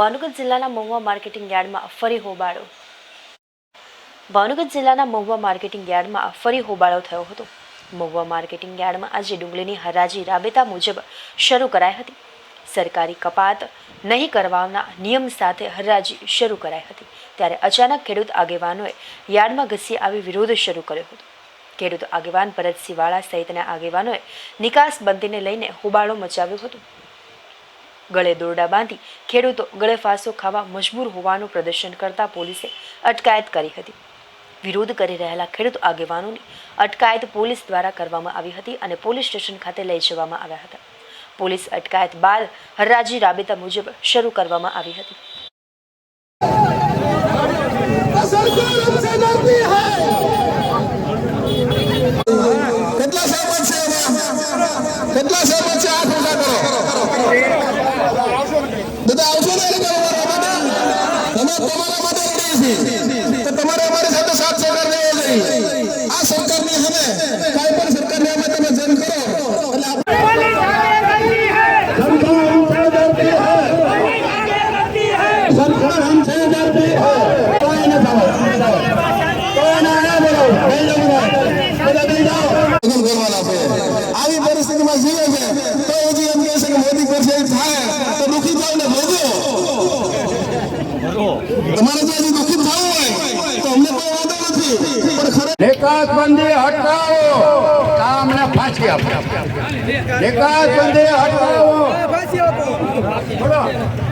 ભાવનગર જિલ્લાના મહુવા માર્કેટિંગ યાર્ડમાં ફરી હોબાળો. ભાવનગર જિલ્લાના મહુવા માર્કેટિંગ યાર્ડમાં ફરી હોબાળો થયો હતો. મહુવા માર્કેટિંગ યાર્ડમાં આજે ડુંગળીની હરાજી રાબેતા મુજબ શરૂ કરાઈ હતી. સરકારી કપાત નહીં કરવાના નિયમ સાથે હરાજી શરૂ કરાઈ હતી. ત્યારે અચાનક ખેડૂત આગેવાનોએ યાર્ડમાં ઘસી આવી વિરોધ શરૂ કર્યો હતો. ખેડૂત આગેવાન ભરતસિંહ વાળા સહિતના આગેવાનોએ નિકાસ બંધીને લઈને હોબાળો મચાવ્યો હતો. ગળે દોરડા બાંધી ખેડૂતો ગળે ફાંસો ખાવા મજબૂર હોવાનું પ્રદર્શન કરતા પોલીસે અટકાયત કરી હતી. વિરોધ કરી રહેલા ખેડૂત આગેવાનોની અટકાયત પોલીસ દ્વારા કરવામાં આવી હતી અને પોલીસ સ્ટેશન ખાતે લઈ જવામાં આવ્યા હતા. પોલીસ અટકાયત બાદ હરરાજી રાબેતા મુજબ શરૂ કરવામાં આવી હતી. કેટલા સાહેબ છે કેટલા સાહેબ છે આ કરો? तर તમારે અમારી સાથે સાથ સહકાર રહેવો જોઈએ આ સરકારની અમે કાંઈ પણ સરકારને અમે તમે જન કરો સરકાર હમસે ડરતી હૈ કોઈ ન જાઓ કોઈ ના આયા બોલો નહીં જવું બધા નહીં જાઓ આવી પરિસ્થિતિમાં જીવે છે તો હજી એમ કહે છે કે મોદી પર થાય તો દુઃખી જાવ ને ભોગવો તમારે તો નિકાસ બંધી હટાવો. કામને ફાંસી આપો. નિકાસ બંધી હટાવો.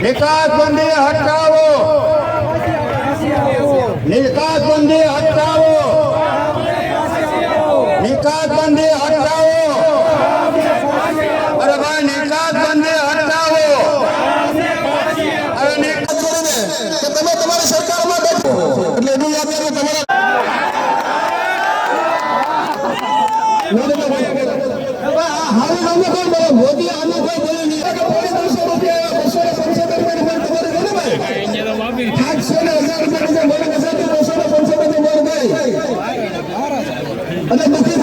નિકાસ બંધી હટાવો. નિકાસ બંધી હટાવો નિકાસ બંધી હટાવો અરે ભાઈ નિકાસ બંધી હટાવો અરે નિકાસ કરીને કે તમે તમારી સરકારમાં બેઠો એટલે એટલું યાદ રાખો તમારા હારું નામે કોણ બોલો મોદી કોઈ બોલે નહીં કે પોલીસ બસો રૂપિયા બસો ને ભાઈ આઠસો હજાર રૂપિયા મોદી બસો ને પંચોતેર બોલ ભાઈ અને દુઃખી